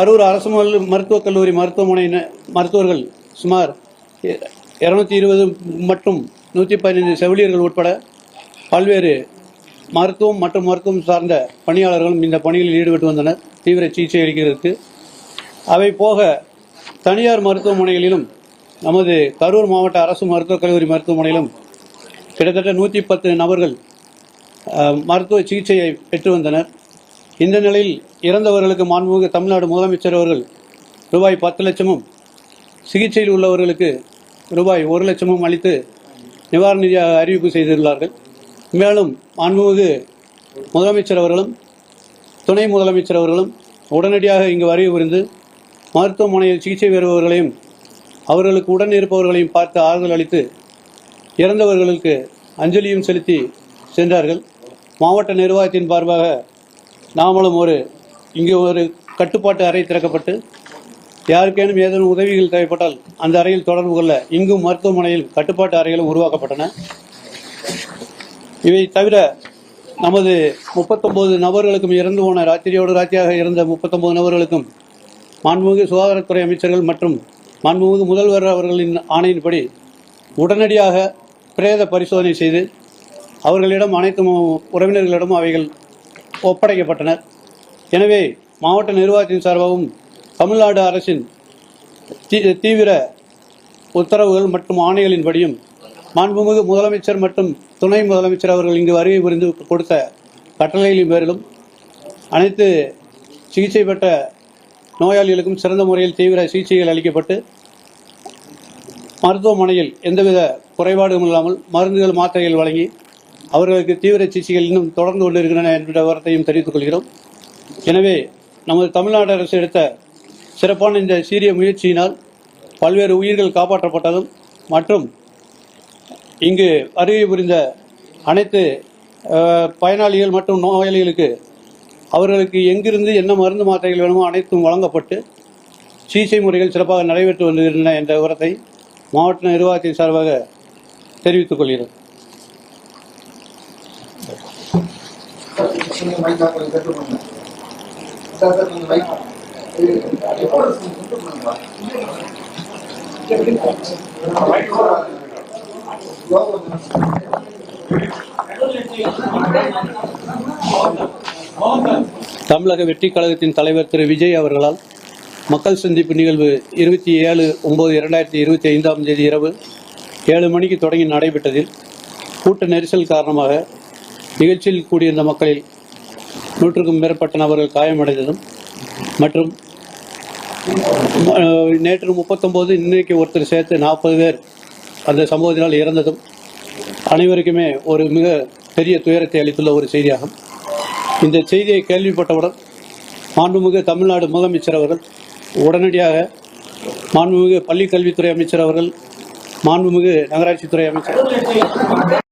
கரூர் அரசு மருத்துவக் கல்லூரி மருத்துவமனை மருத்துவர்கள் சுமார் இருநூத்தி இருபது மற்றும் நூற்றி பதினைந்து செவிலியர்கள் உட்பட பல்வேறு மருத்துவம் மற்றும் மருத்துவம் சார்ந்த பணியாளர்களும் இந்த பணிகளில் ஈடுபட்டு வந்தனர். தீவிர சிகிச்சை அளிக்கிறதுக்கு. அவை போக தனியார் மருத்துவமனைகளிலும் நமது கரூர் மாவட்ட அரசு மருத்துவக் கல்லூரி மருத்துவமனையிலும் கிட்டத்தட்ட நூற்றி பத்து நபர்கள் மருத்துவ சிகிச்சையை பெற்று வந்தனர். இந்த நிலையில் இறந்தவர்களுக்கு மாண்புமிகு தமிழ்நாடு முதலமைச்சர் அவர்கள் ரூபாய் பத்து லட்சமும் சிகிச்சையில் உள்ளவர்களுக்கு ரூபாய் ஒரு லட்சமும் அளித்து நிவாரண நிதியாக அறிவிப்பு செய்துள்ளார்கள். மேலும் மாண்புமிகு முதலமைச்சர் அவர்களும் துணை முதலமைச்சர் அவர்களும் உடனடியாக இங்கு வரைவு புரிந்து மருத்துவமனையில் சிகிச்சை பெறுபவர்களையும் அவர்களுக்கு உடன் இருப்பவர்களையும் பார்த்து ஆறுதல் அளித்து இறந்தவர்களுக்கு அஞ்சலியும் செலுத்தி சென்றார்கள். மாவட்ட நிர்வாகத்தின் சார்பாக நாமளும் ஒரு இங்கே ஒரு கட்டுப்பாட்டு அறை திறக்கப்பட்டு யாருக்கேனும் ஏதேனும் உதவிகள் தேவைப்பட்டால் அந்த அறையில் தொடர்பு கொள்ள இங்கும் மருத்துவமனையில் கட்டுப்பாட்டு அறைகளும் உருவாக்கப்பட்டன. இவை தவிர நமது முப்பத்தொம்போது நபர்களுக்கும் இறந்து போன ராத்திரியோடு ராத்திரியாக இருந்த முப்பத்தொம்போது நபர்களுக்கும் மாண்புமிகு சுகாதாரத்துறை அமைச்சர்கள் மற்றும் மாண்புமிகு முதல்வர் அவர்களின் ஆணையின்படி உடனடியாக பிரேத பரிசோதனை செய்து அவர்களிடம் அனைத்து உறவினர்களிடமும் உறவினர்களிடம் அவைகள் ஒப்படைக்கப்பட்டனர் எனவே மாவட்ட நிர்வாகத்தின் சார்பாகவும் தமிழ்நாடு அரசின் தீ- தீவிர உத்தரவுகள் மற்றும் ஆணைகளின்படியும் மாண்புமிகு முதலமைச்சர் மற்றும் துணை முதலமைச்சர் அவர்கள் இங்கு வருகை புரிந்து கொடுத்த கட்டளைகளின் பேரிலும் அனைத்து சிகிச்சை பெற்ற நோயாளிகளுக்கும் சிறந்த முறையில் தீவிர சிகிச்சைகள் அளிக்கப்பட்டு மருத்துவமனையில் எந்தவித குறைபாடும் இல்லாமல் மருந்துகள் மாத்திரைகள் வழங்கி அவர்களுக்கு தீவிர சிகிச்சைகள் இன்னும் தொடர்ந்து கொண்டிருக்கின்றன என்ற விவரத்தையும் தெரிவித்துக் கொள்கிறோம். எனவே நமது தமிழ்நாடு அரசு எடுத்த சிறப்பான இந்த சீரிய முயற்சியினால் பல்வேறு உயிர்கள் காப்பாற்றப்பட்டதும் மற்றும் இங்கு வருகை புரிந்த அனைத்து பயனாளிகள் மற்றும் நோயாளிகளுக்கு அவர்களுக்கு எங்கிருந்து என்ன மருந்து மாத்திரைகள் வேணுமோ அனைத்தும் வழங்கப்பட்டு சிகிச்சை முறைகள் சிறப்பாக நடைபெற்று வருகின்றன என்ற விவரத்தை மாவட்ட நிர்வாகத்தின் சார்பாக தெரிவித்துக் கொள்கிறேன் நீங்க மைக் ஆஃப் கட்டு பண்ணுங்க. சார் சார் நீங்க மைக் தமிழக வெற்றி கழகத்தின் தலைவர் திரு விஜய் அவர்களால் மக்கள் சந்திப்பு நிகழ்வு இருபத்தி ஏழு ஒன்பது இரண்டாயிரத்தி இருபத்தி ஐந்தாம் தேதி இரவு ஏழு மணிக்கு தொடங்கி நடைபெற்றதில் கூட்ட நெரிசல் காரணமாக நிகழ்ச்சியில் கூடியிருந்த மக்களில் நூற்றுக்கும் மேற்பட்ட நபர்கள் காயமடைந்ததும் மற்றும் நேற்று முப்பத்தொம்போது இன்றைக்கு ஒருத்தர் சேர்த்து நாற்பது பேர் அந்த சம்பவத்தினால் இறந்ததும் அனைவருக்குமே ஒரு மிக பெரிய துயரத்தை அளித்துள்ள ஒரு செய்தியாகும். இந்த செய்தியை கேள்விப்பட்டவுடன் மாண்புமிகு தமிழ்நாடு முதலமைச்சர் அவர்கள் உடனடியாக மாண்புமிகு பள்ளிக்கல்வித்துறை அமைச்சர் அவர்கள் மாண்புமிகு நகராட்சித்துறை அமைச்சர்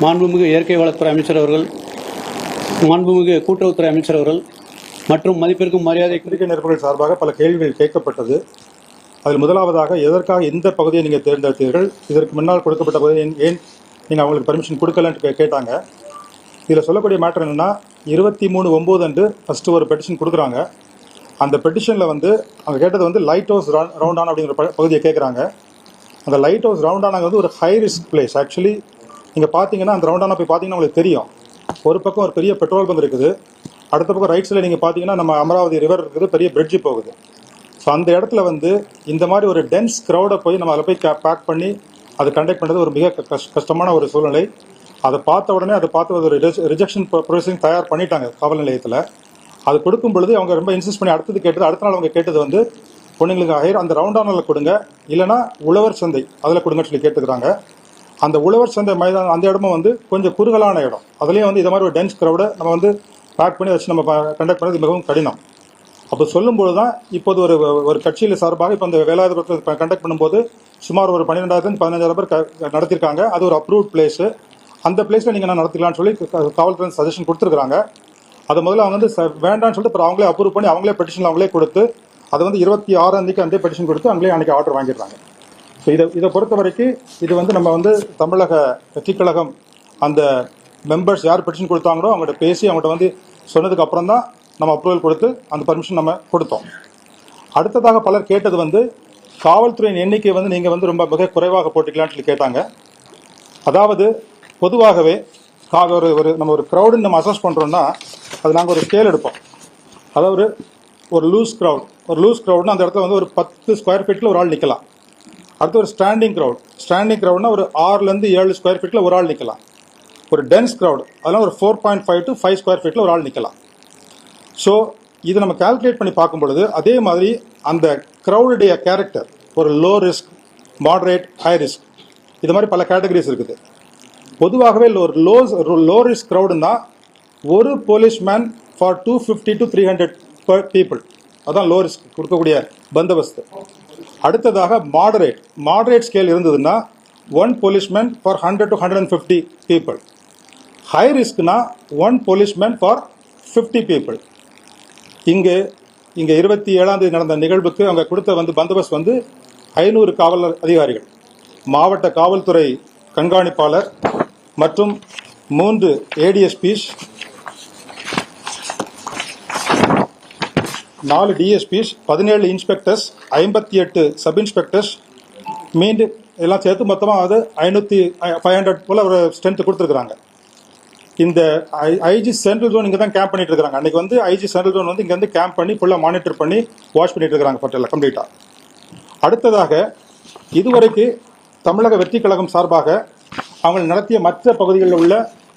மாண்புமிகு இயற்கை வளத்துறை அமைச்சர் அவர்கள் மாண்புமிகு கூட்டுறவுத்துறை அமைச்சர் அவர்கள் மற்றும் மதிப்பிற்கும் மரியாதை குறிக்க நிருபர்கள் சார்பாக பல கேள்விகள் கேட்கப்பட்டது. அதில் முதலாவதாக எதற்காக இந்த பகுதியை நீங்கள் தேர்ந்தெடுத்தீர்கள்? இதற்கு முன்னால் கொடுக்கப்பட்ட பகுதியை ஏன் ஏன் நீங்கள் அவங்களுக்கு பர்மிஷன் கொடுக்கலன்ட்டு கேட்டாங்க. இதில் சொல்லக்கூடிய மேட்டர் என்னென்னா இருபத்தி மூணு ஒம்பது அன்று ஃபஸ்ட்டு ஒரு பெட்டிஷன் கொடுக்குறாங்க. அந்த பெட்டிஷனில் வந்து அவங்க கேட்டது வந்து லைட் ஹவுஸ் ரவுண்டான் அப்படிங்கிற ப- பகுதியை கேட்குறாங்க. அந்த லைட் ஹவுஸ் ரவுண்டானாங்க வந்து ஒரு ஹை ரிஸ்க் பிளேஸ் ஆக்சுவலி நீங்கள் பார்த்தீங்கன்னா அந்த ரவுண்டானா போய் பார்த்தீங்கன்னா உங்களுக்கு தெரியும். ஒரு பக்கம் ஒரு பெரிய பெட்ரோல் பங்க் இருக்குது. அடுத்த பக்கம் ரைட் சைடில் நீங்கள் பார்த்தீங்கன்னா நம்ம அமராவதி ரிவர் இருக்குது பெரிய பிரிட்ஜு போகுது. ஸோ அந்த இடத்துல வந்து இந்த மாதிரி ஒரு டென்ஸ் க்ரௌடை போய் நம்ம அதில் போய் பேக் பண்ணி அதை கண்டக்ட் பண்ணுறது ஒரு மிக கஷ்- கஷ்டமான ஒரு சூழ்நிலை. அதை பார்த்த உடனே அதை பார்த்து ஒரு ரிஜெக்ஷன் ப்ரொசஸிங் தயார் பண்ணிட்டாங்க காவல் நிலையத்தில். அது கொடுக்கும் பொழுது அவங்க ரொம்ப இன்சிஸ்ட் பண்ணி அடுத்தது கேட்டது அடுத்த நாள் அவங்க கேட்டது வந்து பொண்ணுங்களுக்கு ஹையர் அந்த ரவுண்டானில் கொடுங்க. இல்லைனா உழவர் சந்தை அதில் கொடுங்கன்னு சொல்லி கேட்டுக்கிறாங்க. அந்த உழவர் சந்தை மைதானம் அந்த இடமும் வந்து கொஞ்சம் குறுகலான இடம். அதுலேயும் வந்து இதை மாதிரி ஒரு டென்ஸ் க்ரௌடை நம்ம வந்து பேக் பண்ணி வச்சு நம்ம கண்டக்ட் பண்ணுறது மிகவும் கடினம். அப்போ சொல்லும்போது தான் இப்போது ஒரு ஒரு கட்சியில் சார்பாக இப்போ அந்த வேலாயுதபுரத்தில் கண்டக்ட் பண்ணும்போது சுமார் ஒரு பன்னிரெண்டாயிரத்து பதினஞ்சாயிரம் பேர் க- நடத்தியிருக்காங்க அது ஒரு அப்ரூவ்ட் பிளேஸு அந்த பிளேஸில் நீங்கள் நான் நடத்திக்கலாம்னு சொல்லி காவல்துறை சஜஷன் கொடுத்துருக்காங்க அதை முதல்ல அவங்க வந்து ச- வேண்டாம்னு சொல்லிட்டு அப்புறம் அவங்களே அப்ரூவ் பண்ணி அவங்களே பெட்டிஷன் அவங்களே கொடுத்து அதை வந்து இருபத்தி ஆறாம் தேதிக்கு அந்த பெட்டிஷன் கொடுத்து அவங்களே அன்றைக்கி ஆர்டர் வாங்கிடுறாங்க. இதை இதை பொறுத்த வரைக்கும் இது வந்து நம்ம வந்து தமிழக கட்சிக்கழகம் அந்த மெம்பர்ஸ் யார் பெட்டிஷன் கொடுத்தாங்களோ அவங்கள்ட்ட பேசி அவங்கள்ட்ட வந்து சொன்னதுக்கு அப்புறம் தான் நம்ம அப்ரூவல் கொடுத்து அந்த பர்மிஷன் நம்ம கொடுத்தோம். அடுத்ததாக பலர் கேட்டது வந்து காவல்துறையின் எண்ணிக்கை வந்து நீங்கள் வந்து ரொம்ப மிக குறைவாக போட்டுக்கலான்னு சொல்லி கேட்டாங்க. அதாவது பொதுவாகவே கா ஒரு ஒரு நம்ம ஒரு க்ரௌடுன்னு நம்ம அசஸ் பண்ணுறோம்னா அது நாங்கள் ஒரு ஸ்கேல் எடுப்போம். அதாவது ஒரு லூஸ் க்ரௌட் ஒரு லூஸ் க்ரௌட்னா அந்த இடத்துல வந்து ஒரு பத்து ஸ்கொயர் ஃபீட்டில் ஒரு ஆள் நிற்கலாம் அடுத்து ஒரு ஸ்டாண்டிங் க்ரௌட் ஸ்டாண்டிங் க்ரௌட்னா ஒரு ஆறுலேருந்து ஏழு ஸ்கொயர் ஃபீட்டில் ஒரு ஆள் நிற்கலாம் ஒரு டென்ஸ் க்ரௌட் அதெல்லாம் ஒரு four point five to five square ஃபீட்டில் ஒரு ஆள் நிற்கலாம் ஸோ இது நம்ம கால்குலேட் பண்ணி பார்க்கும் பொழுது அதே மாதிரி அந்த க்ரௌடுடைய கேரக்டர் ஒரு low risk moderate high risk இது மாதிரி பல கேட்டகரிஸ் இருக்குது. பொதுவாகவே ஒரு லோ லோ ரிஸ்க் க்ரௌடுன்னா ஒரு policeman for two fifty to three hundred per people அதான் லோ ரிஸ்க் கொடுக்கக்கூடிய பந்தோபஸ்து. அடுத்ததாக மாடரேட் மாடரேட் ஸ்கேல் இருந்ததுன்னா one policeman for hundred to hundred and fifty people high ரிஸ்க்னா one policeman for fifty people இங்கு இங்கே இருபத்தி ஏழாம் தேதி நடந்த நிகழ்வுக்கு அவங்க கொடுத்த வந்து பந்தோபஸ்த் வந்து ஐநூறு காவலர் அதிகாரிகள். மாவட்ட காவல்துறை கண்காணிப்பாளர் மற்றும் மூன்று ஏடிஎஸ்பிஸ் நாலு டிஎஸ்பிஸ் பதினேழு இன்ஸ்பெக்டர்ஸ் ஐம்பத்தி எட்டு சப் இன்ஸ்பெக்டர்ஸ் மீண்டும் எல்லாம் சேர்த்து மொத்தமாக அது ஐநூற்றி ஃபைவ் ஹண்ட்ரட் போல் ஒரு ஸ்ட்ரென்த் கொடுத்துருக்குறாங்க. இந்த ஐ ஐஜி சென்ட்ரல் ஜோன் இங்கே தான் கேம்ப் பண்ணிட்டு இருக்காங்க. அன்றைக்கி வந்து ஐஜி சென்ட்ரல் ஜோன் வந்து இங்கே வந்து கேம்ப் பண்ணி ஃபுல்லாக மானிட்டர் பண்ணி வாஷ் பண்ணிட்டு இருக்காங்க பட்டியலில் கம்ப்ளீட்டாக அடுத்ததாக இதுவரைக்கு தமிழக வெற்றி கழகம் சார்பாக அவங்க நடத்திய மற்ற பகுதிகளில் உள்ள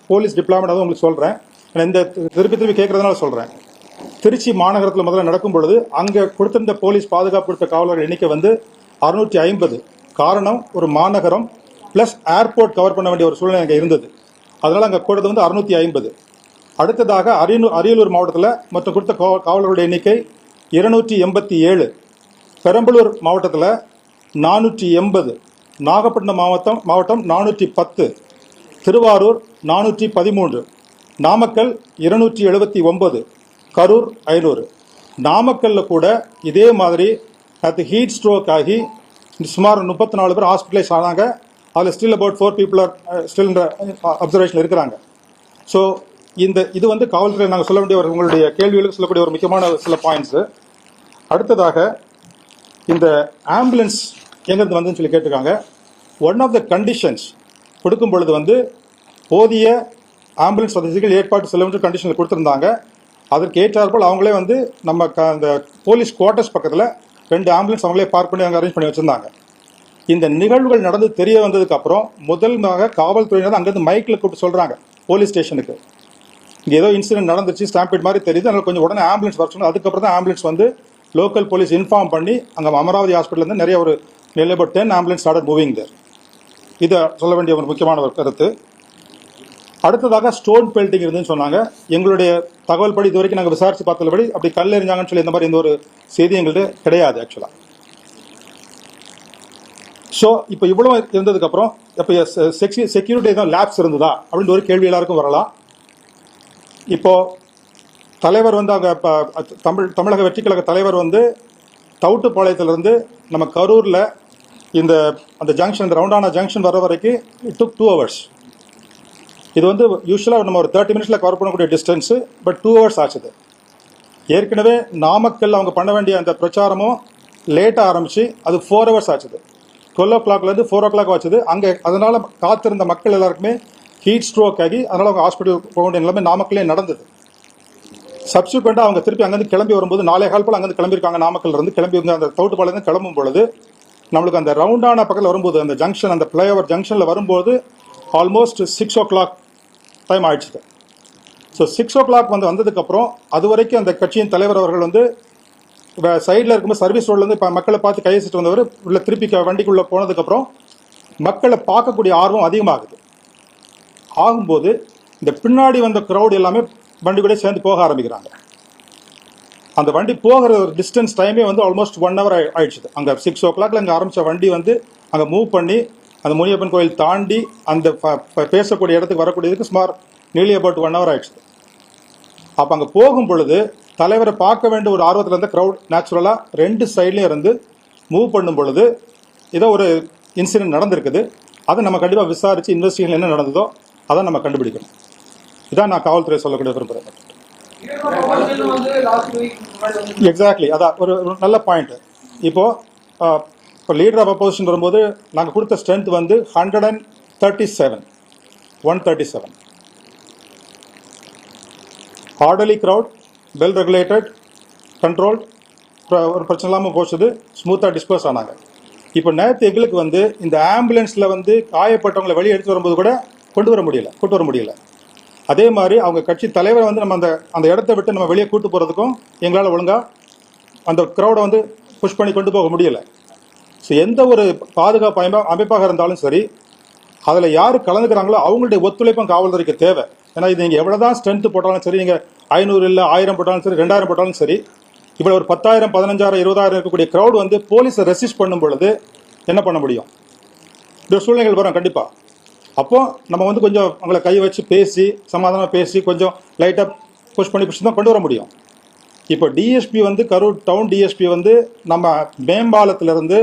போலீஸ் டிப்ளாமெண்ட் வந்து உங்களுக்கு சொல்கிறேன் நான் இந்த திருப்பி திருப்பி கேட்குறதுனால சொல்கிறேன் திருச்சி மாநகரத்தில் முதல்ல நடக்கும் பொழுது அங்கே கொடுத்திருந்த போலீஸ் பாதுகாப்பு கொடுத்த காவலர்கள் எண்ணிக்கை வந்து அறுநூற்றி ஐம்பது. காரணம் ஒரு மாநகரம் ப்ளஸ் ஏர்போர்ட் கவர் பண்ண வேண்டிய ஒரு சூழ்நிலை அங்கே இருந்தது. அதனால் அங்கே கொடுத்தது வந்து அறுநூற்றி ஐம்பது. அடுத்ததாக அரியலூர் அரியலூர் மாவட்டத்தில் மொத்தம் கொடுத்த காவலர்களுடைய எண்ணிக்கை இருநூற்றி எண்பத்தி ஏழு. பெரம்பலூர் மாவட்டத்தில் நானூற்றி எண்பது. நாகப்பட்டினம் மாவட்டம் மாவட்டம் நானூற்றி பத்து. திருவாரூர் நானூற்றி பதிமூன்று. நாமக்கல் இருநூற்றி எழுபத்தி ஒன்பது. கரூர் ஐநூறு நாமக்கல்ல கூட இதே மாதிரி அது ஹீட் ஸ்ட்ரோக் ஆகி சுமார் முப்பத்தி நாலு பேர் ஹாஸ்பிட்டலைஸ் ஆனாங்க. அதில் still about four people are still observation இருக்கிறாங்க. ஸோ இந்த இது வந்து காவல்துறை நாங்கள் சொல்ல வேண்டிய ஒரு உங்களுடைய கேள்விகளுக்கு சொல்லக்கூடிய ஒரு முக்கியமான சில பாயிண்ட்ஸு அடுத்ததாக இந்த ஆம்புலன்ஸ் எங்கேருந்து வந்துன்னு சொல்லி கேட்டிருக்காங்க. ஒன் ஆஃப் த கண்டிஷன்ஸ் கொடுக்கும் பொழுது வந்து போதிய ஆம்புலன்ஸ் வசதிகள் ஏற்பாடு செல்ல வேண்டிய கண்டிஷனில் கொடுத்துருந்தாங்க. அதற்கு ஏற்றாற்போல் அவங்களே வந்து நம்ம க அந்த போலீஸ் குவார்ட்டர்ஸ் பக்கத்தில் ரெண்டு ஆம்புலன்ஸ் அவங்களே பார்க் பண்ணி அங்கே அரேஞ்ச் பண்ணி வச்சுருந்தாங்க. இந்த நிகழ்வுகள் நடந்து தெரிய வந்ததுக்கப்புறம் முதல்மாக காவல்துறையினர் அங்கேருந்து மைக்கில் கூப்பிட்டு சொல்கிறாங்க போலீஸ் ஸ்டேஷனுக்கு. இங்கே ஏதோ இன்சிடென்ட் நடந்துச்சு ஸ்டாம்பேட் மாதிரி தெரியுது அதனால் கொஞ்சம் உடனே ஆம்புலன்ஸ் வர சொன்னோம் அதுக்கப்புறம் தான் ஆம்புலன்ஸ் வந்து லோக்கல் போலீஸ் இன்ஃபார்ம் பண்ணி அங்கே அமராவதி ஹாஸ்பிட்டலேருந்து நிறைய ஒரு நிலை ten ambulance start moving there. இதை சொல்ல வேண்டிய ஒரு முக்கியமான ஒரு கருத்து. அடுத்ததாக ஸ்டோன் பெல்ட்டிங் இருந்துன்னு சொன்னாங்க. எங்களுடைய தகவல் படி இது வரைக்கும் நாங்கள் விசாரித்து பார்த்தபடி அப்படி கல் எறிஞ்சாங்கன்னு சொல்லி இந்த மாதிரி எந்த ஒரு செய்தி எங்கள்கிட்ட கிடையாது ஆக்சுவலாக ஸோ இப்போ இவ்வளோ இருந்ததுக்கப்புறம் இப்போ uh, செக்யூ செக்யூரிட்டி எதுவும் லேப்ஸ் இருந்ததா அப்படின்ற ஒரு கேள்வி எல்லாருக்கும் வரலாம். இப்போது தலைவர் வந்து அங்கே இப்போ தமிழ் தமிழக வெற்றி கழக தலைவர் வந்து தவுட்டுப்பாளையத்துலேருந்து நம்ம கரூரில் இந்த அந்த ஜங்ஷன் இந்த ரவுண்டான ஜங்ஷன் வர வரைக்கும் இட் டுக் டூ ஹவர்ஸ் இது வந்து யூஸ்வலாக நம்ம ஒரு தேர்ட்டி மினிட்ஸில் கவர் பண்ணக்கூடிய டிஸ்டன்ஸு பட் டூ ஹவர்ஸ் ஆச்சுது ஏற்கனவே நாமக்கல் அவங்க பண்ண வேண்டிய அந்த பிரச்சாரமும் லேட்டாக ஆரம்பிச்சு அது ஃபோர் ஹவர்ஸ் ஆச்சுது டுவெல் ஓ கிளாக்லேருந்து ஃபோர் ஓ கிளாக் ஆச்சுது அங்கே அதனால் காத்திருந்த மக்கள் எல்லாருக்குமே ஹீட் ஸ்ட்ரோக் ஆகி அதனால் அவங்க ஹாஸ்பிட்டல் போக வேண்டிய நிலைமை நாமக்கல்லே நடந்தது. சப்சிக்வெண்ட்டாக அவங்க திருப்பி அங்கேருந்து கிளம்பி வரும்போது நாளே கால் போல் அங்கேருந்து கிளம்பியிருக்காங்க நாமக்கல்லேருந்து கிளம்பி வந்து அந்த தோட்டுப்பாளையம் கிளம்பும் பொழுது நம்மளுக்கு அந்த ரவுண்டான பக்கத்தில் வரும்போது அந்த ஜங்ஷன் அந்த ஃப்ளைஓவர் ஜங்ஷனில் வரும்போது almost six o'clock time ஆயிடுச்சு ஸோ சிக்ஸ் ஓ கிளாக் வந்து வந்ததுக்கப்புறம் அது வரைக்கும் அந்த கட்சியின் தலைவர் அவர்கள் வந்து சைடில் இருக்கும்போது சர்வீஸ் ரோட்லேருந்து இப்போ மக்களை பார்த்து கையசிட்டு வந்தவர் உள்ள திருப்பி வண்டிக்குள்ளே போனதுக்கப்புறம் மக்களை பார்க்கக்கூடிய ஆர்வம் அதிகமாகுது. ஆகும்போது இந்த பின்னாடி வந்த க்ரௌட் எல்லாமே வண்டி கூட சேர்ந்து போக ஆரம்பிக்கிறாங்க. அந்த வண்டி போகிற ஒரு டிஸ்டன்ஸ் டைமே வந்து ஆல்மோஸ்ட் ஒன் ஹவர் ஆயிடுச்சு அங்கே சிக்ஸ் ஓ கிளாக்ல அங்கே ஆரம்பித்த வண்டி வந்து அங்கே மூவ் பண்ணி அந்த முனியப்பன் கோயில் தாண்டி அந்த ப- பேசக்கூடிய இடத்துக்கு வரக்கூடியதுக்கு சுமார் நியர்லி அபவுட் ஒன் ஹவர் ஆயிடுச்சு. அப்போ அங்கே போகும் பொழுது தலைவரை பார்க்க வேண்டிய ஒரு ஆர்வத்தில் இருந்த க்ரௌட் நேச்சுரலாக ரெண்டு சைட்லேயும் இருந்து மூவ் பண்ணும் பொழுது ஏதோ ஒரு இன்சிடென்ட் நடந்திருக்குது. அதை நம்ம கண்டிப்பாக விசாரித்து இன்வெஸ்டிகேஷன் என்ன நடந்ததோ அதை நம்ம கண்டுபிடிக்கணும். இதான் நான் காவல்துறை சொல்லக்கூடிய விரும்புகிறேன் எக்ஸாக்ட்லி அதான் ஒரு நல்ல பாயிண்ட் இப்போது இப்போ லீடர் ஆஃப் அப்போசிஷன் வரும்போது நாங்கள் கொடுத்த ஸ்ட்ரென்த் வந்து hundred and thirty seven one thirty seven orderly crowd well regulated control ஒரு பிரச்சனை இல்லாமல் போச்சுது ஸ்மூத்தாக டிஸ்போஸ் ஆனாங்க. இப்போ நேற்று எங்களுக்கு வந்து இந்த ஆம்புலன்ஸில் வந்து காயப்பட்டவங்களை வெளியே எடுத்து வரும்போது கூட கொண்டு வர முடியல கொண்டு வர முடியல. அதே மாதிரி அவங்க கட்சி தலைவரை வந்து நம்ம அந்த அந்த இடத்த விட்டு நம்ம வெளியே கூட்டு போகிறதுக்கும் எங்களால் ஒழுங்காக அந்த க்ரௌடை வந்து புஷ் பண்ணி கொண்டு போக முடியலை. ஸோ எந்த ஒரு பாதுகாப்பு அமைப்பாக இருந்தாலும் சரி அதில் யார் கலந்துக்கிறாங்களோ அவங்களுடைய ஒத்துழைப்பும் காவல்துறைக்கு தேவை. ஏன்னா இது நீங்கள் எவ்வளோ தான் ஸ்ட்ரென்த்து போட்டாலும் சரி நீங்கள் ஐநூறு இல்லை ஆயிரம் போட்டாலும் சரி ரெண்டாயிரம் போட்டாலும் சரி இவ்வளோ ஒரு பத்தாயிரம் பதினஞ்சாயிரம் இருபதாயிரம் இருக்கக்கூடிய க்ரௌட் வந்து போலீஸை ரெசிஸ்ட் பண்ணும் பொழுது என்ன பண்ண முடியும்? இந்த சூழ்நிலைகள் வரும் கண்டிப்பாக அப்போது நம்ம வந்து கொஞ்சம் அவங்கள கை வச்சு பேசி சமாதானமாக பேசி கொஞ்சம் லைட்டாக புஷ் பண்ணி புஷ் தான் கொண்டு வர முடியும். இப்போ டிஎஸ்பி வந்து கரூர் டவுன் டிஎஸ்பி வந்து நம்ம மேம்பாலத்திலேருந்து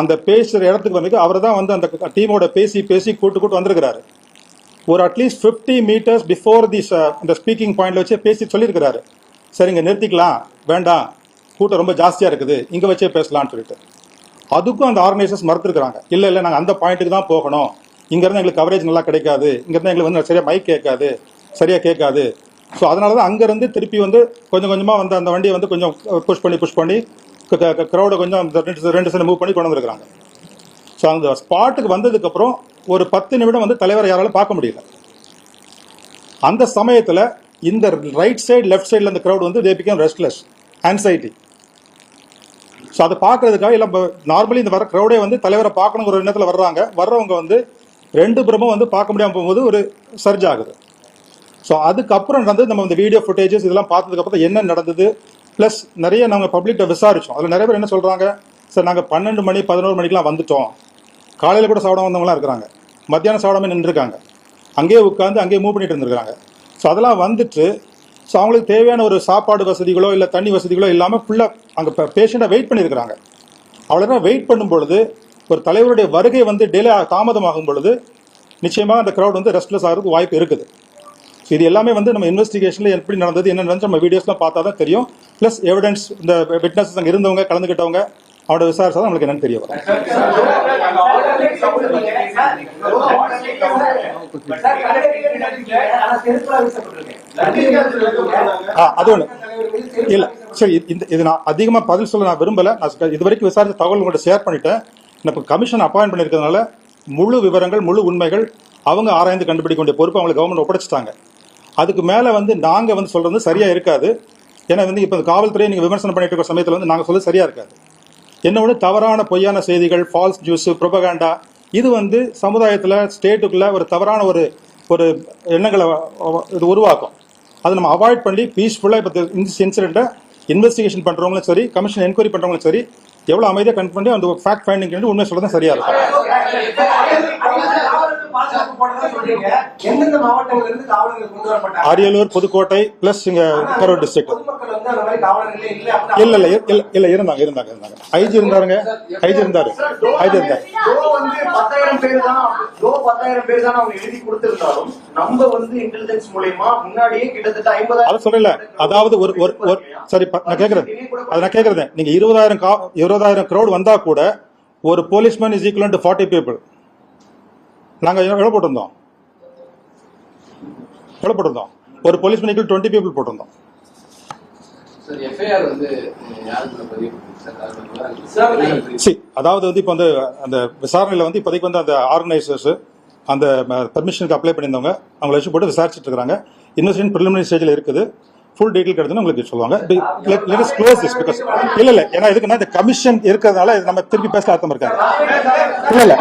அந்த பேசுகிற இடத்துக்கு வந்து அவர் தான் வந்து அந்த டீமோட பேசி பேசி கூட்டு கூட்டு வந்திருக்கிறாரு. ஒரு at least fifty metres before the இந்த ஸ்பீக்கிங் பாயிண்ட்ல வச்சு பேசி சொல்லியிருக்கிறாரு. சரிங்க நிறுத்திக்கலாம். வேண்டாம். கூட்டம் ரொம்ப ஜாஸ்தியாக இருக்குது. இங்கே வச்சே பேசலான்னு சொல்லிட்டு. அதுக்கும் அந்த ஆர்கனைசர்ஸ் மறுத்துருக்குறாங்க. இல்லை இல்லை நாங்கள் அந்த பாயிண்ட்டுக்கு தான் போகணும். இங்கேருந்து எங்களுக்கு கவரேஜ் நல்லா கிடைக்காது. இங்கேருந்து எங்களுக்கு வந்து சரியாக மைக் கேட்காது. சரியாக கேட்காது. ஸோ அதனால தான் அங்கேருந்து திருப்பி வந்து கொஞ்சம் கொஞ்சமாக வந்து அந்த வண்டியை வந்து கொஞ்சம் uh, புஷ் பண்ணி புஷ் பண்ணி க்ரௌடை கொஞ்சம் அந்த ரெண்டு ரெண்டு சைடு மூவ் பண்ணி கொண்டு வந்திருக்காங்க ஸோ அந்த ஸ்பாட்டுக்கு வந்ததுக்கப்புறம் ஒரு பத்து நிமிடம் வந்து தலைவரை யாராலும் பார்க்க முடியல. அந்த சமயத்தில் இந்த ரைட் சைடு லெஃப்ட் சைடில் அந்த க்ரௌட் வந்து they become restless anxiety so அதை பார்க்கறதுக்காக இல்லை நார்மலி இந்த வர க்ரௌடே வந்து தலைவரை பார்க்கணுங்கிற ஒரு எண்ணத்தில் வர்றாங்க. வர்றவங்க வந்து ரெண்டு புறமும் வந்து பார்க்க முடியாமல் போகும்போது ஒரு சர்ஜ் ஆகுது. ஸோ அதுக்கப்புறம் நடந்து நம்ம இந்த வீடியோ ஃபுட்டேஜஸ் இதெல்லாம் பார்த்ததுக்கப்புறம் என்ன நடந்தது? ப்ளஸ் நிறைய நாங்கள் பப்ளிக்கிட்ட விசாரித்தோம் அதில் நிறைய பேர் என்ன சொல்கிறாங்க சார் நாங்கள் பன்னெண்டு மணி பதினோரு மணிக்கெலாம் வந்துட்டோம். காலையில் கூட சாப்பிடாம வந்தவங்களாம் இருக்கிறாங்க. மத்தியானம் சாப்பிடாம நின்றுருக்காங்க. அங்கேயே உட்காந்து அங்கேயே மூவ் பண்ணிட்டு இருந்திருக்காங்க. ஸோ அதெல்லாம் வந்துட்டு ஸோ அவங்களுக்கு தேவையான ஒரு சாப்பாடு வசதிகளோ இல்லை தண்ணி வசதிகளோ இல்லாமல் ஃபுல்லாக அங்கே பேஷண்ட்டை வெயிட் பண்ணியிருக்கிறாங்க. அவ்வளோ வெயிட் பண்ணும் பொழுது ஒரு தலைவருடைய வருகை வந்து டிலே தாமதமாகும் பொழுது நிச்சயமாக அந்த க்ரௌட் வந்து ரெஸ்ட்லெஸ் ஆகிறதுக்கு வாய்ப்பு இருக்குது. ஸோ இது எல்லாமே வந்து நம்ம இன்வெஸ்டிகேஷனில் எப்படி நடந்தது என்ன நம்ம வீடியோஸ்லாம் பார்த்தா தான் தெரியும். ப்ளஸ் எவிடன்ஸ் இந்த விட்னஸஸ் அங்கே இருந்தவங்க கலந்துக்கிட்டவங்க அவனோட விசாரிச்சா தான் நம்மளுக்கு என்னன்னு தெரிய வரும். ஆ அது ஒன்று இல்லை சரி இந்த இது நான் அதிகமாக பதில் சொல்ல நான் விரும்பலை. நான் இது வரைக்கும் விசாரித்த தகவல் உங்கள்கிட்ட ஷேர் பண்ணிட்டேன். இப்போ கமிஷன் அப்பாயின் பண்ணியிருக்கிறதுனால முழு விவரங்கள் முழு உண்மைகள் அவங்க ஆராய்ந்து கண்டுபிடிக்க வேண்டிய பொறுப்பு அவங்களுக்கு கவர்மெண்ட் ஒப்படைச்சிட்டாங்க. அதுக்கு மேலே வந்து நாங்கள் வந்து சொல்கிறது சரியாக இருக்காது. ஏன்னா வந்து இப்போ இந்த காவல்துறையை நீங்கள் விமர்சனம் பண்ணிட்டு இருக்கிற சமயத்தில் வந்து நாங்கள் சொல்ல சரியாக இருக்காது. என்ன ஒன்று தவறான பொய்யான செய்திகள் ஃபால்ஸ் நியூஸ் ப்ரொபகாண்டா இது வந்து சமுதாயத்தில் ஸ்டேட்டுக்குள்ளே ஒரு தவறான ஒரு ஒரு எண்ணங்களை இது உருவாக்கும். அதை நம்ம அவாய்ட் பண்ணி பீஸ்ஃபுல்லாக இப்போ இந்த இன்சிடெண்ட்டை இன்வெஸ்டிகேஷன் பண்ணுறவங்களும் சரி கமிஷன் என்கொயரி பண்ணுறவங்களும் சரி எவ்வளோ அமைதியாக கன் பண்ணி அந்த ஃபேக்ட் ஃபைண்டிங் உண்மை சொல்கிறது சரியாக இருக்கும். அரியலூர் புதுக்கோட்டை ப்ளஸ் இங்கே கரூர் டிஸ்ட்ரிக்ட் இல்ல இல்ல இல்ல இல்ல இருந்தாங்க இருந்தாங்க இருந்தாங்க. ஐஜி இருந்தாருங்க ஐஜி இருந்தாரு. ஐஜி இருந்தாரு. அதாவது ஒரு ஒரு சரி நான் கேக்குறேன். அதை நான் கேக்குறேன். நீங்க இருபதாயிரம் இருபதாயிரம் crowd வந்தா கூட ஒரு policeman is equal to forty people நாங்க எவ்வளவு போட்டிருந்தோம். எவ்வளவு போட்டிருந்தோம். ஒரு போலீஸ்மேன் ஈக்குவல் டுவெண்ட்டி பீப்புள் போட்டிருந்தோம். அதாவது வந்து இப்போ வந்து அந்த விசாரணையில் வந்து இப்போதைக்கு வந்து அந்த ஆர்கனைசர்ஸ் அந்த பர்மிஷனுக்கு அப்ளை பண்ணியிருந்தவங்க அவங்கள வச்சு போட்டு விசாரிச்சுட்டு இருக்காங்க இன்வெஸ்டிகேஷன் ப்ரிலிமினரி ஸ்டேஜில் இருக்குது. ஃபுல் டீட்டெயில் கிடைச்சுன்னா உங்களுக்கு சொல்லுவாங்க. Let us close this because இல்லை இல்லை. ஏன்னா இதுக்குன்னா இந்த கமிஷன் இருக்கிறதுனால இது நம்ம திருப்பி பேச அர்த்தம் இருக்காங்க இல்லை இல்லை.